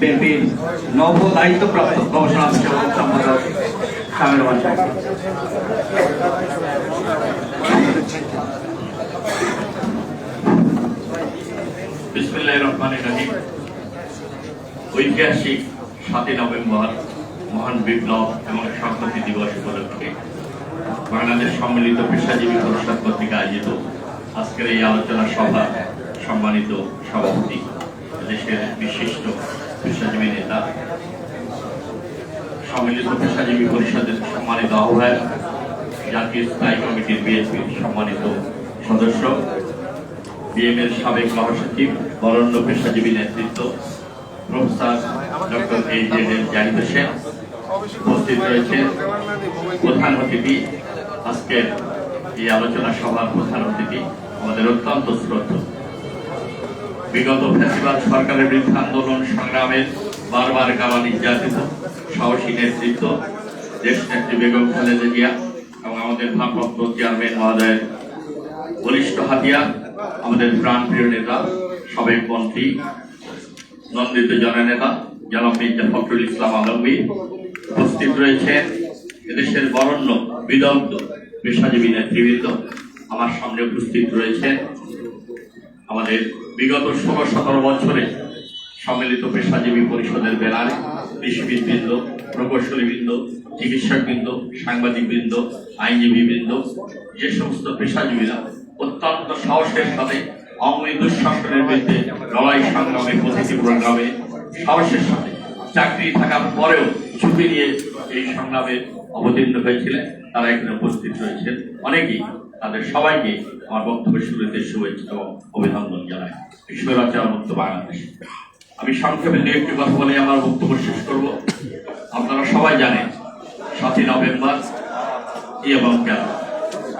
বিএনপির নব দায়িত্বপ্রাপ্ত গবেষণা সম্পাদক ঐতিহাসিক সাতই নভেম্বর মহান বিপ্লব এবং সংহতি দিবস উপলক্ষে বাংলাদেশ সম্মিলিত পেশাজীবী পরিষদ কর্তৃক আয়োজিত আজকের এই আলোচনা সভা সম্মানিত সভাপতি, দেশের নেতা সম্মিলিত পেশাজীবী পরিষদের সম্মানিত আহ্বায়ক, জাতীয় স্থায়ী কমিটির বিএনপির সম্মানিত সদস্য বিএমের সাবেক মহাসচিব, বরণ্য পেশাজীবী নেতৃত্ব, প্রফেসর ডক্টর এই জে এম জাহিদ হোসেন উপস্থিত রয়েছেন। প্রধান অতিথি, আজকের এই আলোচনা সভার প্রধান অতিথি, আমাদের অত্যন্ত শ্রদ্ধ। বিগত ফ্যাসিবাদ সরকারের বিরুদ্ধে আন্দোলন সংগ্রামের বারবার কালা নির্যাতিত, সাহসী নেতৃত্ব, দেশ নেত্রী বেগম খালেদা জিয়া এবং আমাদের ভারপ্রাপ্ত চেয়ারম্যান মহোদয়ের বলিষ্ঠ হাতিয়ার আমাদের প্রাণপ্রিয় নেতা, সাবেক মন্ত্রী, নন্দিত জননেতা, জনাব মির্জা ফখরুল ইসলাম আলমগীর উপস্থিত রয়েছেন এদেশের বরণ্য, বিদগ্ধ, পেশাজীবী নেতৃবৃন্দ আমার সামনে উপস্থিত রয়েছে। আমাদের বিগত ষোলো সতেরো বছরে সম্মিলিত পেশাজীবী পরিষদের ব্যানারে কৃষিবিদবৃন্দ, প্রকৌশলীবৃন্দ, চিকিৎসকবৃন্দ, সাংবাদিকবৃন্দ, আইনজীবীবৃন্দ, যে সমস্ত পেশাজীবীরা অত্যন্ত সাহসের সাথে আওয়ামী দুঃশাসনের বিরুদ্ধে লড়াই সংগ্রামে প্রতিটি প্রোগ্রামে সাহসের সাথে চাকরি থাকার পরেও ছুটি নিয়ে এই সংগ্রামে অবতীর্ণ হয়েছিলেন। তারা এখানে উপস্থিত রয়েছেন। অনেকেই তাদের সবাইকে আমার বক্তব্য শুরুতে শুভেচ্ছা এবং অভিনন্দন জানাই। ঈশ্বরাচার মুক্ত বাংলাদেশ। আমি সংক্ষেপে দু একটি কথা বলে আমার বক্তব্য শেষ করব। আপনারা সবাই জানেন, সাতই নভেম্বর এবং কেন?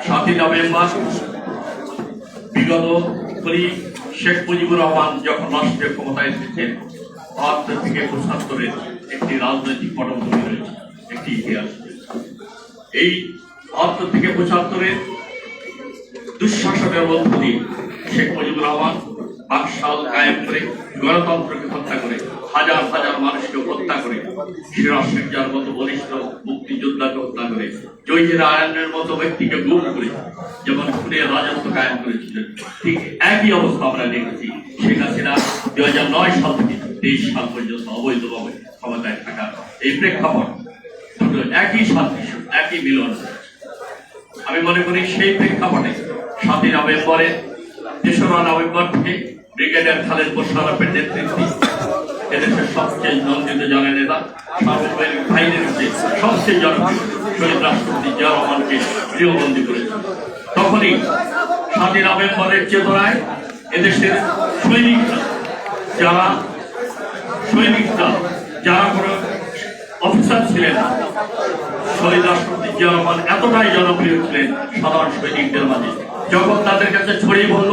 সাতই নভেম্বর বিগত করি শেখ মুজিবুর রহমান যখন রাষ্ট্রীয় ক্ষমতায় এসেছেন, বাহাত্তর থেকে পঁচাত্তরের একটি রাজনৈতিক পটভূমি রয়েছে, একটি ইতিহাস। এই বাহাত্তর থেকে পঁচাত্তরের দুঃশাসনের মধ্য দিয়ে শেখ মুজিবুর রহমান বাকশাল কায়েম করে, গণতন্ত্রকে হত্যা করে, হাজার হাজার মানুষকে হত্যা করে সিরাজ মতো বলিষ্ঠ মুক্তিযোদ্ধাকে হত্যা করে জয়ীর আয়নের মতো ব্যক্তিকে গুম করে, যেমন খুনের রাজত্ব কায়েম করেছিলেন। ঠিক একই অবস্থা আমরা দেখেছি শেখ হাসিনা দুই হাজার নয় সাল থেকে তেইশ সাল পর্যন্ত অবৈধভাবে ক্ষমতায় থাকা। এই প্রেক্ষাপট দুটো একই সাদৃশ্য, একই মিলন। আমি মনে করি সেই প্রেক্ষাপটে সাতই নভেম্বরে তেসরা নভেম্বর থেকে ব্রিগেডিয়ার খালেদ মোশারফের নেতৃত্বে এদেশের সবচেয়ে নন্দিত জনের নেতা সার্বভৌমিক বাহিনীর চেয়ে সবচেয়ে জনপ্রিয় শহীদ রাষ্ট্রপতি জিয়া রহমানকে গৃহবন্দী করেছে, তখনই সাতই নভেম্বরের চেতনায় এদেশের সৈনিকরা যারা সৈনিকরা যারা কোনো অফিসার ছিলেন শহীদ রাষ্ট্রপতি জিয়া রহমান এতটাই জনপ্রিয় ছিলেন সাধারণ সৈনিকদের মাঝে। যখন তাদের কাছে ছড়িয়ে বলল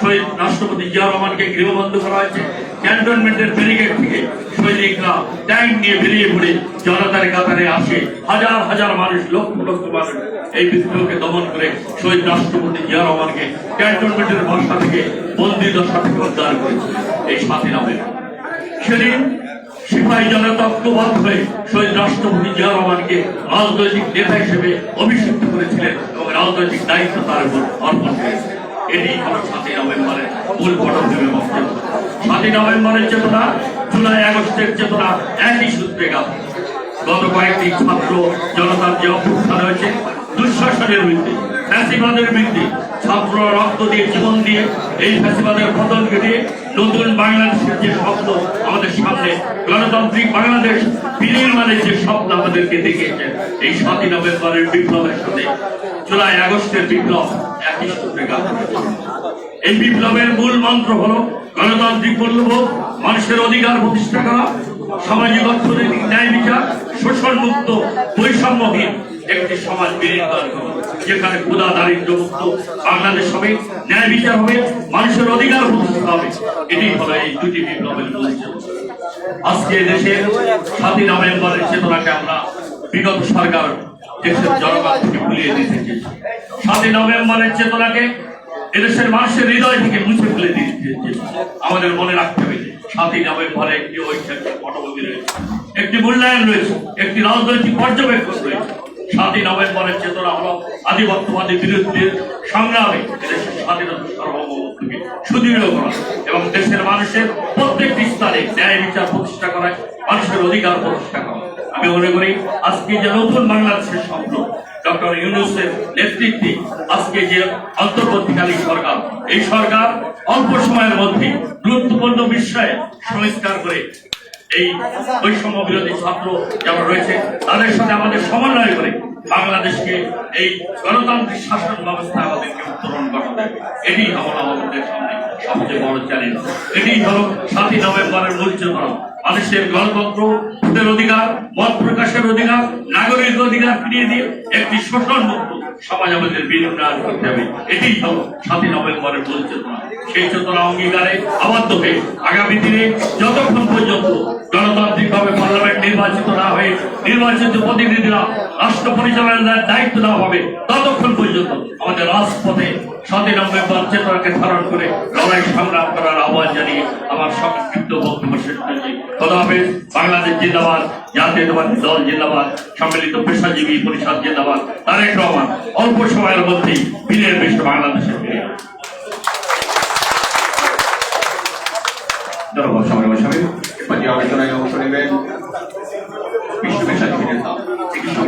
শহীদ রাষ্ট্রপতি জিয়া রহমানকে গৃহবন্ধ করা হয়েছে। ক্যান্টনমেন্টের ব্যারিকেড থেকে সৈনিকরা ট্যাঙ্ক নিয়ে বেরিয়ে পড়ে জনতার কাতারে আসে। হাজার হাজার মানুষ, লক্ষ লক্ষ মানুষ এই বিদ্রোহকে দমন করে শহীদ রাষ্ট্রপতি জিয়া রহমানকে ক্যান্টনমেন্টের বাসা থেকে দশা থেকে উদ্ধার করেছে। এই সেদিন সিপাহী জনতা ঐক্যবদ্ধ হয়ে শহীদ রাষ্ট্রপতি জিয়া রহমানকে রাজনৈতিক নেতা হিসেবে অভিষিক্ত করেছিলেন এবং রাজনৈতিক দায়িত্ব তার উপর অর্পণ করেছে এটি হল সাতই নভেম্বরের মূল পটভূমি বক্তব্য সাতই নভেম্বরের চেতনা, জুলাই আগস্টের চেতনা, একই সূত্রে গাঁথা গত কয়েকটি ছাত্র জনতার যে অভ্যুত্থান হয়েছে, দুঃশাসনের বিরুদ্ধে ফ্যাসিবাদের বিরুদ্ধে ছাত্র রক্ত দিয়ে, জীবন দিয়ে, এই ফ্যাসিবাদের পতন ঘটিয়ে নতুন বাংলাদেশের যে স্বপ্ন আমাদের সামনে, গণতান্ত্রিক বাংলাদেশ বিনির্মাণের যে স্বপ্ন আমাদেরকে দেখিয়েছে, এই সাতই নভেম্বরের বিপ্লবের সাথে, জুলাই আগস্টের বিপ্লব একই সূত্রে গাঁথা এই বিপ্লবের মূল মন্ত্র হলো, গণতান্ত্রিক মূল্যবোধ, মানুষের অধিকার প্রতিষ্ঠা করা, সামাজিক অর্থনৈতিক ন্যায় বিচার শোষণ মুক্ত বৈষম্যহীন একটি সমাজ বিনির্মাণ যেখানে ক্ষুদা দারিদ্র মুক্ত বাংলাদেশ হবে, ন্যায় বিচার হবে, মানুষের অধিকার হবে। এটি হলো এই দুটি বিপ্লবের আজকে দেশে সাতই নভেম্বরের চেতনাকে আমরা বিগত সরকার দেশের জনগণ থেকে ভুলিয়ে দিতে চেয়েছি সাতই নভেম্বরের চেতনাকে এদেশের মানুষের হৃদয় থেকে মুছে ফেলে দিতে। আমাদের মনে রাখতে হবে সাতই নভেম্বরে একটি ঐতিহাসিক পটভূমি রয়েছে। একটি মূল্যায়ন রয়েছে, একটি রাজনৈতিক পর্যবেক্ষণ রয়েছে। সাতই নভেম্বরের চেতনা হলো আধিপত্যবাদী বিরুদ্ধে সংগ্রামে দেশের স্বাধীনতা সার্বভৌমত্বকে সুদৃঢ় করা এবং দেশের মানুষের প্রত্যেকটি স্তরে ন্যায় বিচার প্রতিষ্ঠা করায় মানুষের অধিকার প্রতিষ্ঠা করা। আমি মনে করি আজকে যে নতুন বাংলাদেশের স্বপ্ন, ডক্টর ইউনুসের নেতৃত্বে আজকে যে অন্তর্বর্তীকালীন সরকার, এই সরকার অল্প সময়ের মধ্যে গুরুত্বপূর্ণ বিষয়ে সংস্কার করে এই বৈষম্য বিরোধী ছাত্র যারা রয়েছে, তাদের সাথে আমাদের সমন্বয় করে বাংলাদেশকে এই গণতান্ত্রিক শাসন ব্যবস্থা আমাদেরকে উত্তরণ করতে এটি হলো আমাদের সামনে সবচেয়ে বড় চ্যালেঞ্জ এটি হলো সাতই নভেম্বরের মূল চেতনা মানুষের গণতন্ত্র ভোটের অধিকার, মত প্রকাশের অধিকার, নাগরিক অধিকার ফিরিয়ে দিয়ে একটি শোষণ মুক্ত সমাজ আমাদের বিনিয়োগ করতে হবে। এটি হল সাতই নভেম্বরের মূল চেতনা। সেই চেতনা অঙ্গীকারে আবদ্ধ হয়ে আগামী দিনে যতক্ষণ পর্যন্ত গণতান্ত্রিক ভাবে পার্লামেন্ট নির্বাচিত না হয়ে নির্বাচিত প্রতিনিধিরা রাষ্ট্র পরিচালনার দায়িত্ব দেওয়া হবে পর্যন্ত আমাদের রাজপথে সাতই নভেম্বর চেতনাকে ধারণ করে লড়াই সংগ্রাম করার আহ্বান জানিয়ে আমার সংক্ষিপ্ত বক্তব্য শেষ করছি। হাফেজ, বাংলাদেশ জিন্দাবাদ, জাতীয়তাবাদী দল জিন্দাবাদ, সম্মিলিত পেশাজীবী পরিষদ জিন্দাবাদ। তারেক রহমান, অল্প সময়ের মধ্যেই বীরের বেশ বাংলাদেশে ফিরে। ধন্যবাদ, সবাই বসাবে আলোচনায় অংশ নেবেন বিশ্ব